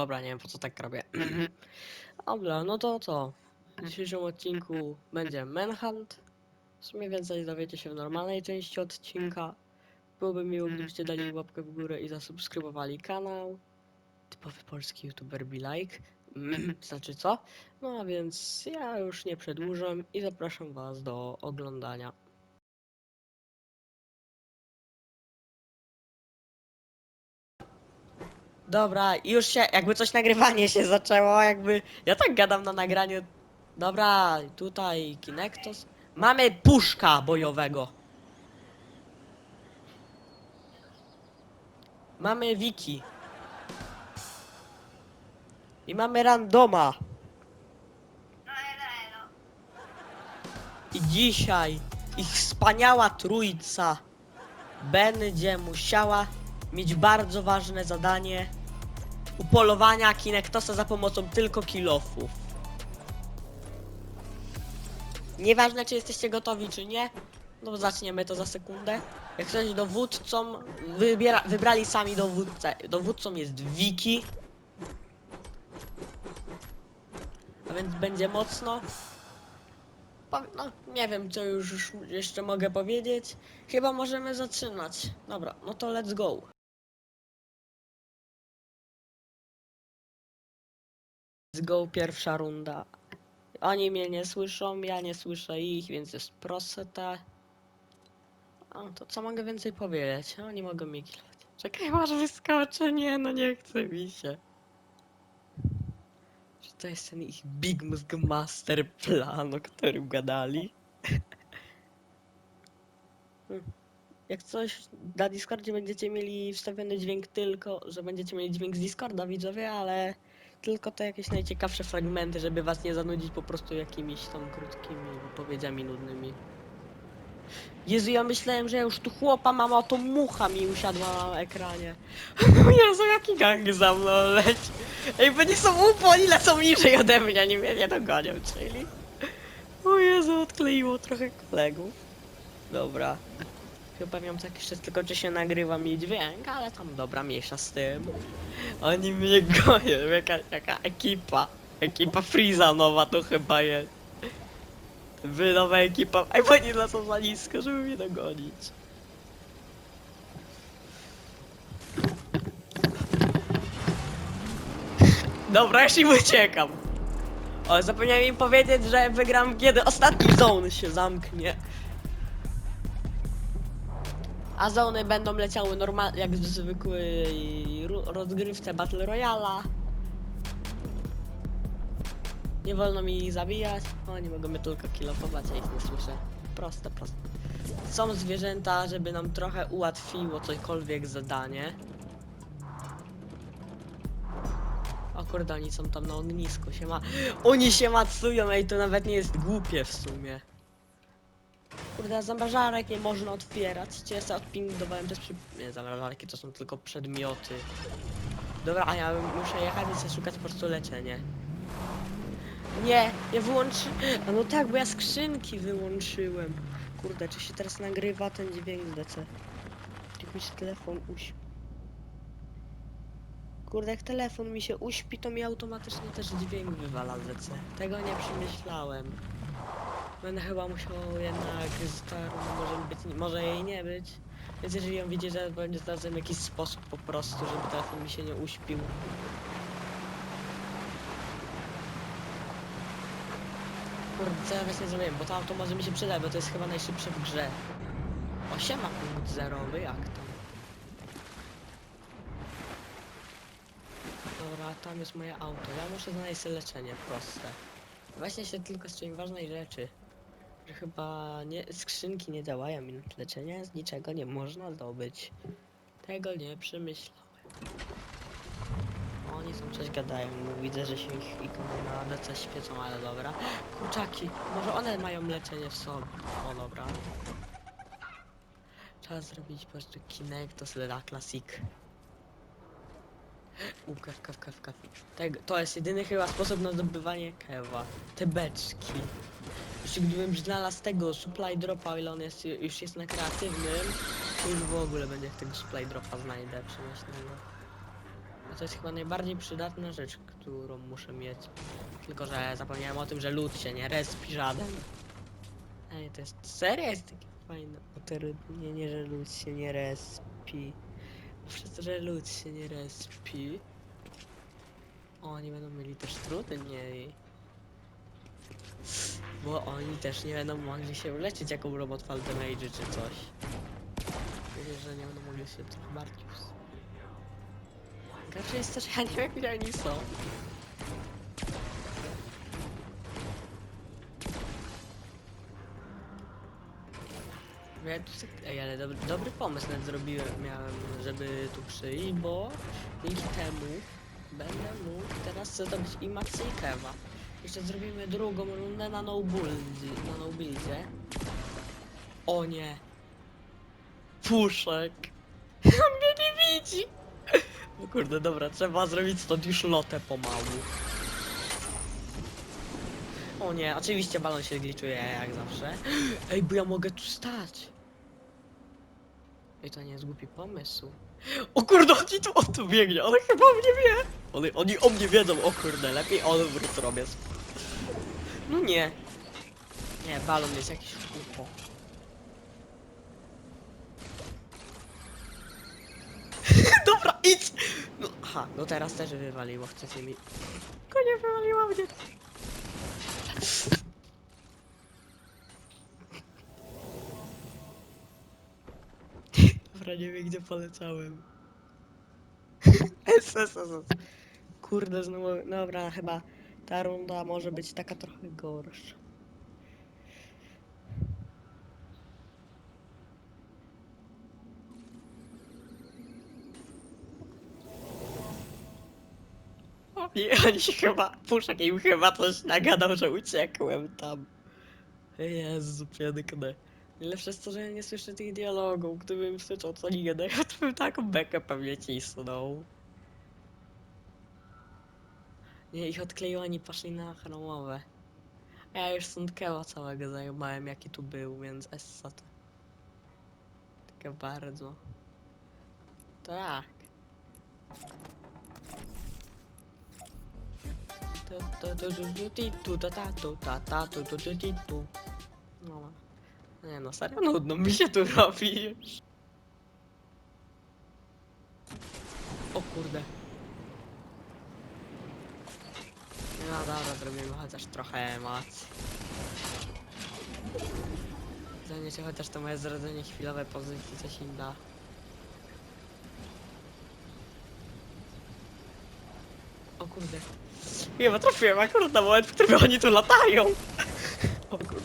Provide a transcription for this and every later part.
Dobra, nie wiem po co tak robię. Dobra, no to co? W dzisiejszym odcinku będzie Manhunt. W sumie więcej dowiecie się w normalnej części odcinka. Byłoby miło, gdybyście dali łapkę w górę i zasubskrybowali kanał. Typowy polski youtuber be like. Znaczy co? No a więc ja już nie przedłużam i zapraszam was do oglądania. Dobra, już się, jakby coś nagrywanie się zaczęło, jakby, ja tak gadam na nagraniu. Dobra, tutaj Kinectos. Mamy puszka bojowego. Mamy wiki. I mamy randoma. I dzisiaj ich wspaniała trójca będzie musiała mieć bardzo ważne zadanie upolowania Kinektosa za pomocą tylko kilofów. Nieważne czy jesteście gotowi czy nie, no zaczniemy to za sekundę. Jak ktoś dowódcą, wybiera, wybrali sami dowódcę. Dowódcą jest Wiki. A więc będzie mocno. No, nie wiem co już jeszcze mogę powiedzieć. Chyba możemy zaczynać. Dobra, no to let's go. Let's go, pierwsza runda. Oni mnie nie słyszą, ja nie słyszę ich, więc jest proste. A, to co mogę więcej powiedzieć? Oni mogą mi kilać. Czekaj, masz wyskoczę, nie, no nie chce mi się. Czy to jest ten ich Big Musk Master plan, o którym gadali? Jak coś na Discordzie będziecie mieli wstawiony dźwięk tylko, że będziecie mieli dźwięk z Discorda widzowie, ale tylko te jakieś najciekawsze fragmenty, żeby was nie zanudzić po prostu jakimiś tam krótkimi wypowiedziami nudnymi. Jezu, ja myślałem, że ja już tu chłopa mam, a to mucha mi usiadła na ekranie. Jezu, jaki gang za mną leci. Ej, bo nie są upo, oni lecą niżej ode mnie, nie mnie nie dogonią, czyli... O Jezu, odkleiło trochę kolegów. Dobra. Chyba miałem tak jeszcze tylko, czy się nagrywa mi dźwięk, ale tam dobra, mniejsza z tym. Oni mnie gonią, jaka, jaka ekipa. Ekipa Freeza nowa to chyba jest. Wy nowa ekipa, ej, bo oni lecą za nisko, żeby mnie dogonić. Dobra, im uciekam. O, zapomniałem im powiedzieć, że wygram kiedy ostatni zone się zamknie. A zony będą leciały normal jak w zwykłej rozgrywce Battle Royala. Nie wolno mi ich zabijać. Oni mogą mnie tylko kilofować, ja ich nie słyszę. Proste, proste. Są zwierzęta, żeby nam trochę ułatwiło cokolwiek zadanie. O kurde, oni są tam na ognisku, się ma... Oni się macują, ej, to nawet nie jest głupie w sumie. Kurde, zamrażarek nie można otwierać. Sobie odpingowałem też przy... Nie, zamrażarki to są tylko przedmioty. Dobra, a ja muszę jechać i sobie szukać po prostu leczenie. Nie, ja wyłączy... A no tak, bo ja skrzynki wyłączyłem. Kurde, czy się teraz nagrywa ten dźwięk z DC? Jak mi się telefon uśpi. Kurde, jak telefon mi się uśpi, to mi automatycznie też dźwięk wywala z DC. Tego nie przemyślałem. Będę chyba musiał jednak z może być, może jej nie być. Więc jeżeli ją widzi, że będzie znalazłem jakiś sposób po prostu, żeby telefon mi się nie uśpił. Kurde, co ja właśnie zrobiłem, bo to auto może mi się przydać, bo to jest chyba najszybsze w grze. O, siema punkt zerowy, jak to? Dobra, tam jest moje auto. Ja muszę znaleźć leczenie, proste. Właśnie się tylko z czymś ważnej rzeczy. Chyba nie, skrzynki nie działają i leczenia z niczego nie można zdobyć. Tego nie przemyślałem. Oni są coś gadają, widzę, że się ich ikony na DC świecą, ale dobra. Kurczaki, może one mają leczenie w sobie. O dobra. Trzeba zrobić po prostu Kinectos Lera Classic. U, kew, kew, kew, kew. Tego, to jest jedyny chyba sposób na zdobywanie kewa. Te beczki. Jeszcze gdybym znalazł tego supply dropa, o ile on jest, już jest na kreatywnym, to już w ogóle będzie tego supply dropa znajdę przemyślnego. A to jest chyba najbardziej przydatna rzecz, którą muszę mieć. Tylko, że zapomniałem o tym, że lód się nie respi żaden. Ej, to jest serio jest takie fajne utrudnienie, że lód się nie respi. Przez to, że lód się nie respi. O, oni będą mieli też trudniej. Bo oni też nie będą mogli się uleczyć jako robot Fall Damage czy coś. Myślę, że nie będą mogli się trochę bardziej Gorsze jest to, że ja nie wiem gdzie oni są. Ej, ale dobry, dobry pomysł nawet zrobiłem, miałem, żeby tu przyjść, bo dzięki temu będę mógł teraz zdobyć i Maxi i Kewa. Jeszcze zrobimy drugą rundę na no na no buildzie. O nie. Puszek. On mnie nie widzi. O kurde, dobra, trzeba zrobić stąd już lotę pomału. O nie, oczywiście balon się gliczuje jak zawsze. Ej, bo ja mogę tu stać. Ej, to nie jest głupi pomysł. O kurde, oni tu, on tu biegnie, on chyba o mnie wie. Oni, oni o mnie wiedzą, o kurde, lepiej odwrót robię. No nie. Nie, balon jest jakiś upo. Dobra, idź! No, aha, no teraz też wywaliło, chcecie mi... Konie wywaliło mnie. Dobra, nie wiem gdzie polecałem. SSS. Kurde, znowu, dobra, chyba ta runda może być taka trochę gorsza. Oni, oni się chyba, Puszek im chyba coś nagadał, że uciekłem tam. Jezu, piękne. Najlepsze jest to, że nie słyszę tych dialogów. Gdybym słyszał co gadają, to bym taką bekę pewnie cisnął. Nie, ich odkleiło, oni poszli na chromowe. A ja już Sundkeła całego zajmowałem, jaki tu był, więc Essa to... Takie bardzo. Tak. Tu, tu, tu, tu, tu, ti, tu, ta, ta, tu, ta, ta, tu, tu, tu, ti, tu. No. Nie no, serio nudno mi się tu robi. O kurde. No dobra, zrobimy chociaż trochę emocji. Zajmiecie chociaż to moje zrodzenie chwilowe pozycji coś im da. O kurde. Chyba trafiłem akurat na moment, w którym oni tu latają. O kurde.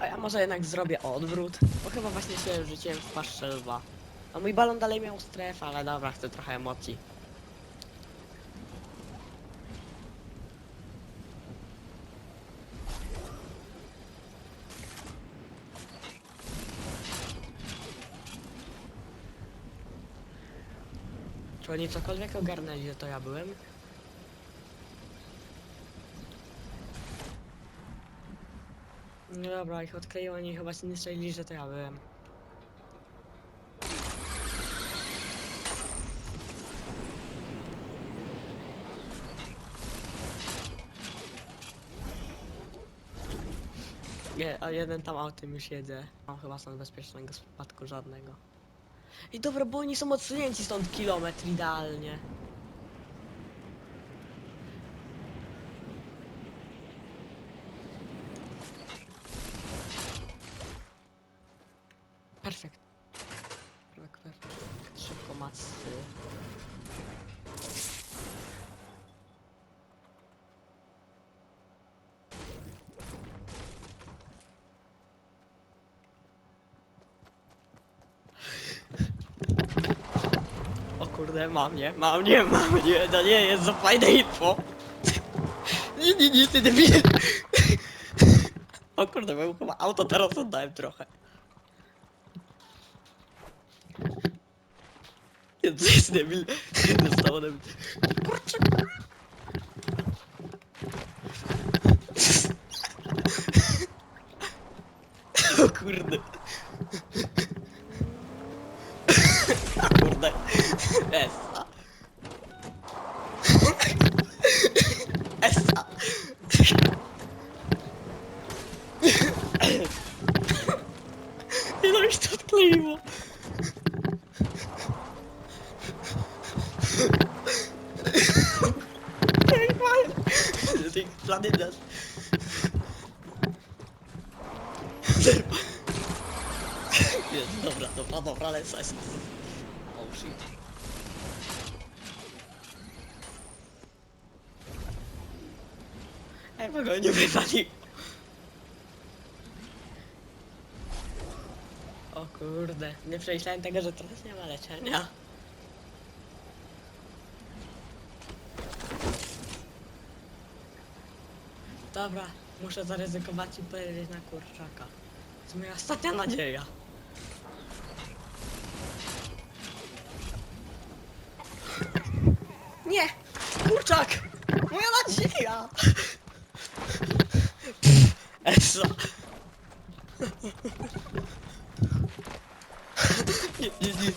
A ja może jednak zrobię odwrót, bo chyba właśnie się rzuciłem w paszczę lwa. A mój balon dalej miał strefę, ale dobra, chcę trochę emocji. Czy oni cokolwiek ogarnęli, że to ja byłem? No dobra, ich odkleiło, oni chyba się nie strzelili, że to ja byłem. Nie, a jeden tam autem już jedzie. Mam chyba stąd bezpiecznego spadku żadnego. I dobra, bo oni są odsunięci stąd kilometr idealnie. Perfekt. Szybko macy. O kurde, mam nie, mam nie, mam nie, to nie jest za fajne info. Nie, nie, nie, ty debil. O kurde, bo chyba auto teraz oddałem trochę. ne bil. Yunus tamam ne bil. Kurçuk. Kurdu. Bo go nie wywalił. O kurde, nie przemyślałem tego, że teraz nie ma leczenia. Dobra, muszę zaryzykować i powiedzieć na kurczaka. To jest moja ostatnia nadzieja. Nie! Kurczak! Moja nadzieja! Esa! Nie, nie, nie.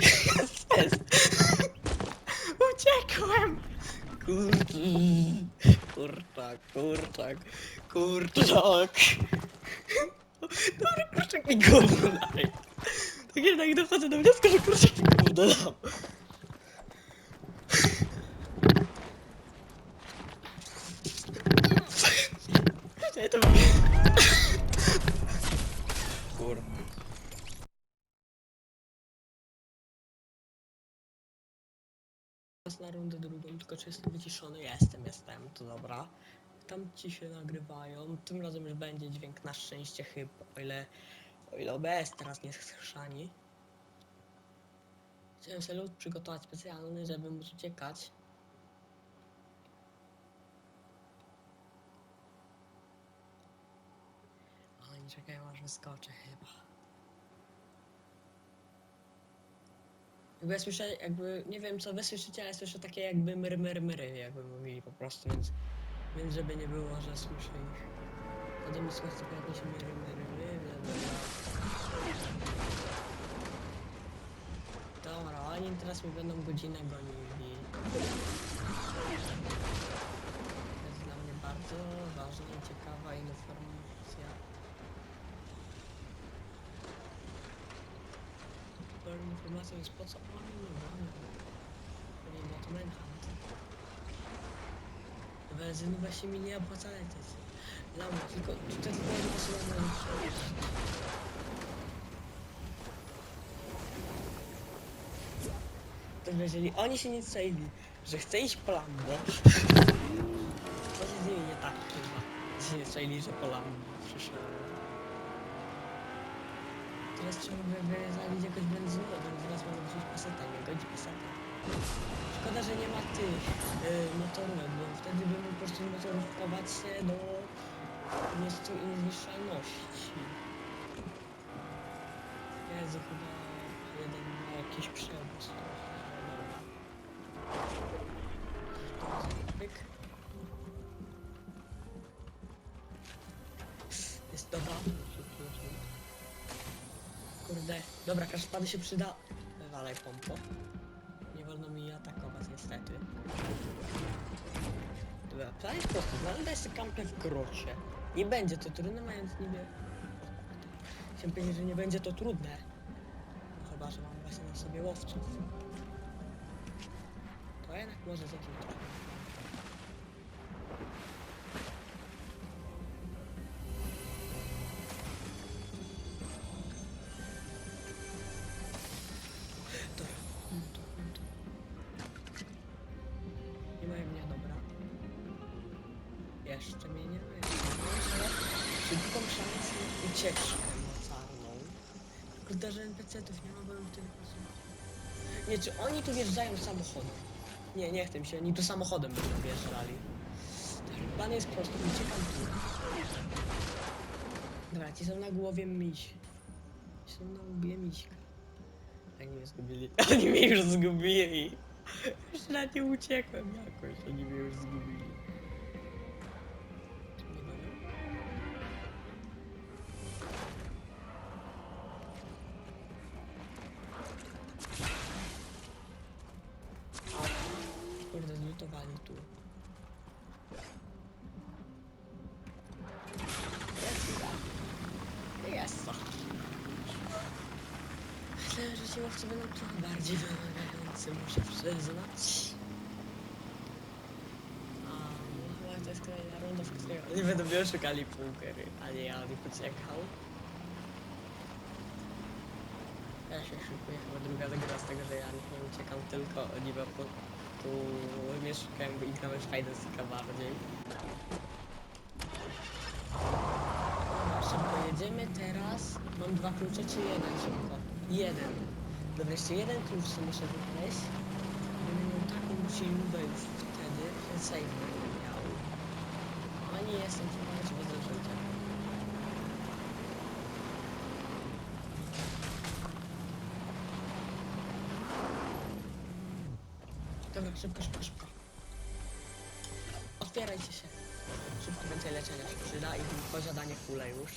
Jest, jest. Uciekłem! Kurczak, kurczak, kurczak. Dobra, kurczak mi gówno daj. Tak jednak dochodzę do wniosku, że kurczak mi gówno dał. Nie, to... Kurwa. Czas na rundę drugą, tylko czy jestem wyciszony? Jestem, jestem, to dobra. Tam ci się nagrywają, tym razem już będzie dźwięk na szczęście chyba, o ile, o ile OBS teraz nie jest chrzani. Chciałem sobie lód przygotować specjalny, żeby móc uciekać. Ale nie czekają aż wyskoczę chyba. Jakby ja słyszę, jakby, nie wiem co wy słyszycie, ale słyszę takie jakby myry, myry, myry, jakby mówili po prostu, więc, więc żeby nie było, że słyszę ich. Będę mi słychać tylko jakieś myry, myry, myry, bla. Dobra, oni teraz mi będą godzinę gonili. To jest dla mnie bardzo ważna i ciekawa informacja. Tą informacją jest po co mnie. Pewnie było to Manhunt. Benzyny właśnie mi nie opłaca lecieć. Laura, tylko tutaj tylko jedna osoba ma To jeżeli oni się nie strzeli, że chce iść po Lambo, to się z nimi nie tak chyba. Się nie strzeli, że po Lambo przyszedł. Teraz trzeba by wywalić jakoś benzynę, bo teraz mamy wziąć paseta, nie godzi paseta. Szkoda, że nie ma tych yy, motorów, bo wtedy bym po prostu motorów wchować się do miejscu niezniszczalności. Jezu, chyba jeden ma jakiś przewóz. Dobra, kaszpady się przyda. Wywalaj pompo. Nie wolno mi atakować niestety. Dobra, plan jest prosty. Znaleźć sobie kampę w grocie. Nie będzie to trudne, mając niby... Chciałem powiedzieć, że nie będzie to trudne. Chyba, że mam właśnie na sobie łowców. To jednak może zacząć trudne. Oni tu wjeżdżają samochodem? Nie, nie chcę mi się, oni tu samochodem będą wjeżdżali. Plan jest prosty, uciekam tu. Dobra, ci są na głowie miś. Ci są na łbie miśka. Jak mnie zgubili. Oni mnie już zgubili. Już na nie uciekłem jakoś, oni mnie już zgubili. Kierowcy będą trochę bardziej wymagający, muszę przyznać. A, no chyba to jest kolejna runda, w której oni będą mnie oszukali półkery, a nie ja bym uciekał. Ja się szykuję chyba druga gra z tego, że ja nie uciekam, tylko oni po prostu mnie szukają i gramy w Hide and Seeka bardziej. Dobra, jedziemy teraz. Mam dwa klucze czy jeden szybko? Jeden. Dobra, jeszcze jeden klucz co muszę wybrać. Będę miał taką siłę już wtedy, że save będę miał. A nie jestem przekonany, czy będę życia. Dobra, szybko, szybko, szybko. Otwierajcie się. Szybko więcej leczenia się przyda i posiadanie kule już.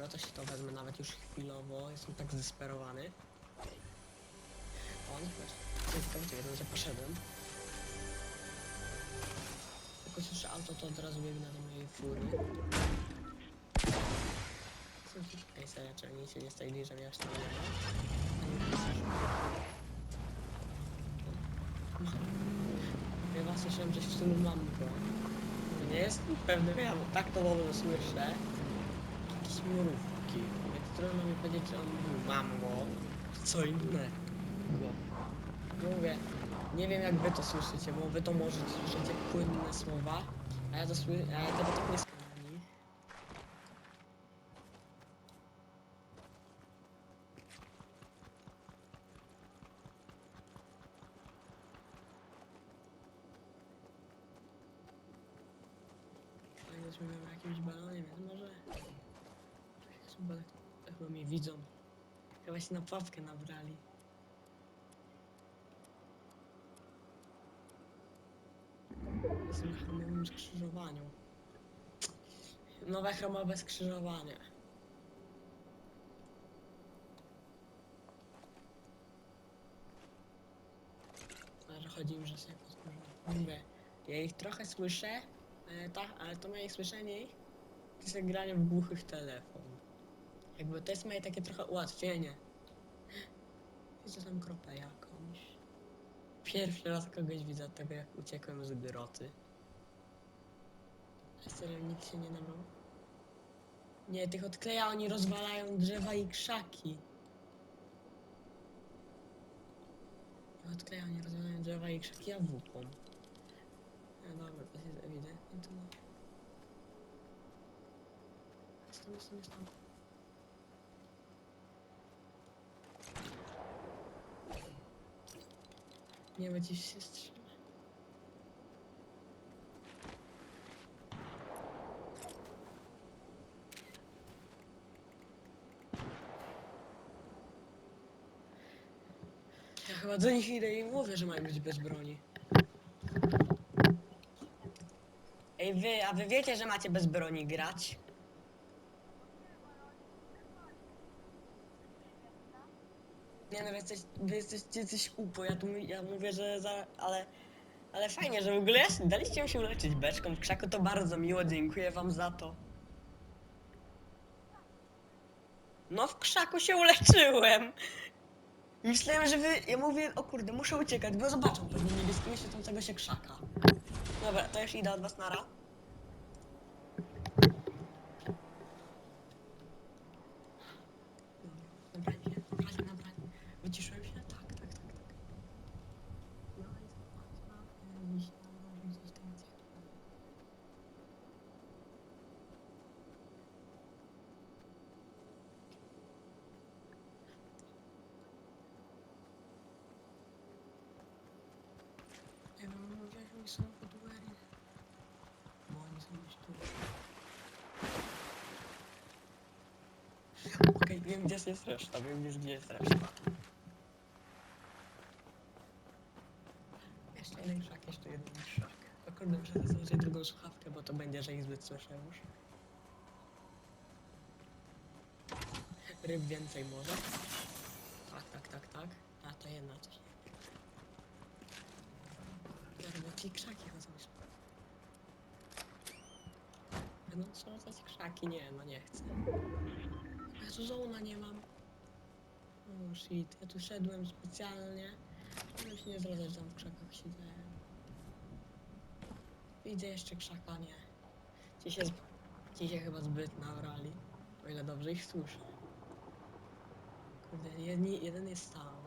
Dobra, to się to wezmę nawet już chwilowo. Jestem tak zdesperowany. O, nie chodź. Tylko gdzie jeden, że poszedłem. Jak słyszę auto, to od razu biegnę do mojej fury. Ej, serio, czy oni się nie stoi, że aż tam nie was słyszałem coś w stylu mam go. Nie jestem pewny, ja tak to dobrze słyszę. Jakieś mrówki. Więc powiedzieć, czy on mam go, co innego. No mówię, nie wiem jak wy to słyszycie, bo wy to możecie słyszeć jak płynne słowa, a ja to słyszę, a ja tego tak nie słyszę. Fajnie, że miałem jakimś balonie, więc może... Chyba, chyba mnie widzą. Chyba się na pławkę nabrali. Jestem skrzyżowaniu. Nowe chromowe skrzyżowanie. Ale chodzi im, że się. Mówię, ja ich trochę słyszę, ta, ale to moje słyszenie to jest jak granie w głuchych telefon. Jakby to jest moje takie trochę ułatwienie. Widzę tam kropę jakąś. Pierwszy raz kogoś widzę od tego, jak uciekłem z groty. A serio, nikt się nie nabrał? Nie, tych odkleja, oni rozwalają drzewa i krzaki. Odkleja, oni rozwalają drzewa i krzaki, a wupą. No dobra, to jest ewidentnie to... Jestem, jestem, jestem. Nie będzie się strzelać. Ja chyba do nich idę i mówię, że mają być bez broni. Ej wy, a wy wiecie, że macie bez broni grać? Nie no, wy, jesteś, wy jesteście coś upo, ja tu ja mówię, że za, ale, ale fajnie, że w ogóle daliście mi się uleczyć beczką w krzaku, to bardzo miło, dziękuję wam za to. No w krzaku się uleczyłem. Myślałem, że wy, ja mówię, o kurde, muszę uciekać, bo zobaczą pewnie niebieskimi świecącego się krzaka. Dobra, to już idę od was nara. Dobra, nabranie, nabranie, nabranie. Wyciszyłem się? Tak, tak, tak, tak. No i zobaczmy, gdzieś tam może gdzieś tam gdzie. Nie wiem, może gdzieś oni są pod Uery. Bo oni są gdzieś tu. Wiem gdzie jest reszta, wiem już gdzie jest reszta. Jeszcze jeden krzak, jeszcze jeden krzak. O kurde, muszę założyć drugą słuchawkę, bo to będzie, że ich zbyt słyszę już. Ryb więcej może. Tak, tak, tak, tak. A to jedna coś. Ja bo ci krzaki chodzą już. Będą trzymać krzaki? Nie, no nie chcę. Jezu, zona nie mam. Oh shit, ja tu szedłem specjalnie, żeby się nie zdradzać, tam w krzakach siedzę. Widzę jeszcze krzaka, nie. Ci się, ci się chyba zbyt nabrali, o ile dobrze ich słyszę. Kurde, jedni, jeden jest tam.